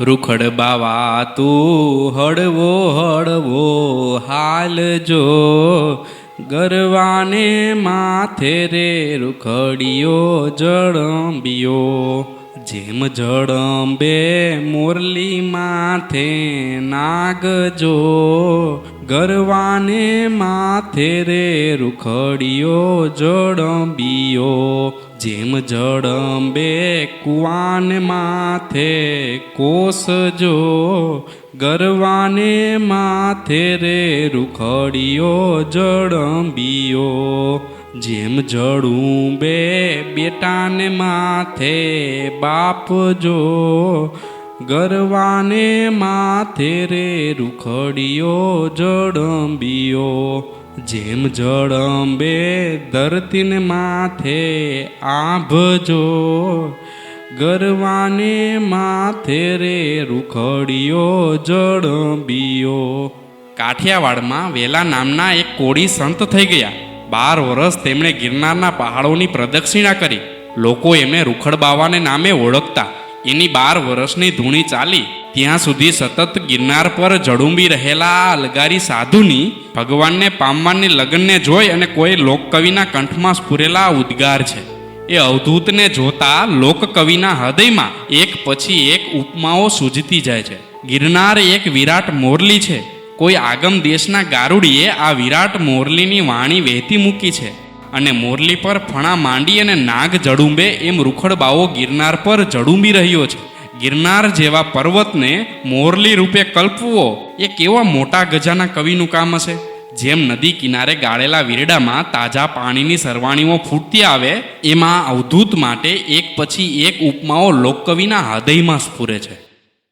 રૂખડ બાવા તું હળવો હળવો હાલ જો ગરવાને માથે રે રૂખડિયો જળંબિયો. જેમ જળંબે મોરલી માથે નાગજો ગરવાને માથે રે રૂખડિયો જળંબિયો. જેમ જડંબે કુવાન માથે કોસજો, ગરવાને માથે રે રૂખડિયો જળંબિયો જેમ જડું બે બેટાને માથે બાપજો, ગરવાને માથે રે રૂખડિયો જડંબિયો જેમ જડંબે ધરતીને માથે આભજો ગરવાને માથે રે રૂખડીયો જડંબિયો કાઠિયાવાડમાં વેલા નામના એક કોળી સંત થઈ ગયા. બાર વર્ષ તેમણે ગિરનારના પહાડોની પ્રદક્ષિણા કરી. લોકો એમને રૂખડ બાવાને નામે ઓળખતા. એની બાર વર્ષની ધૂણી ચાલી ત્યાં સુધી સતત ગિરનાર પર જડુંબી રહેલા અલગારી સાધુની ભગવાનને પામવાની લગ્નને જોઈ અને કોઈ લોકકવિના કંઠમાં સ્ફુરેલા ઉદ્ગાર છે. એ અવધૂતને જોતા લોકકવિના હૃદયમાં એક પછી એક ઉપમાઓ સૂઝતી જાય છે. ગિરનાર એક વિરાટ મોરલી છે. કોઈ આગમ દેશના ગારુડીએ આ વિરાટ મોરલીની વાણી વહેતી મૂકી છે. અને મોરલી પર ફણા માંડી અને નાગ જડુંબે એમ રૂખડબાવો ગિરનાર પર જડુંબી રહ્યો છે. ગિરનાર જેવા પર્વતને મોરલી રૂપે કલ્પવો એ કેવા મોટા ગજાના કવિનું કામ હશે? જેમ નદી કિનારે ગાળેલા વીરડામાં તાજા પાણીની સરવાણીઓ ફૂટતી આવે, એમાં અવધૂત માટે એક પછી એક ઉપમાઓ લોકકવિના હૃદયમાં સ્ફુરે છે.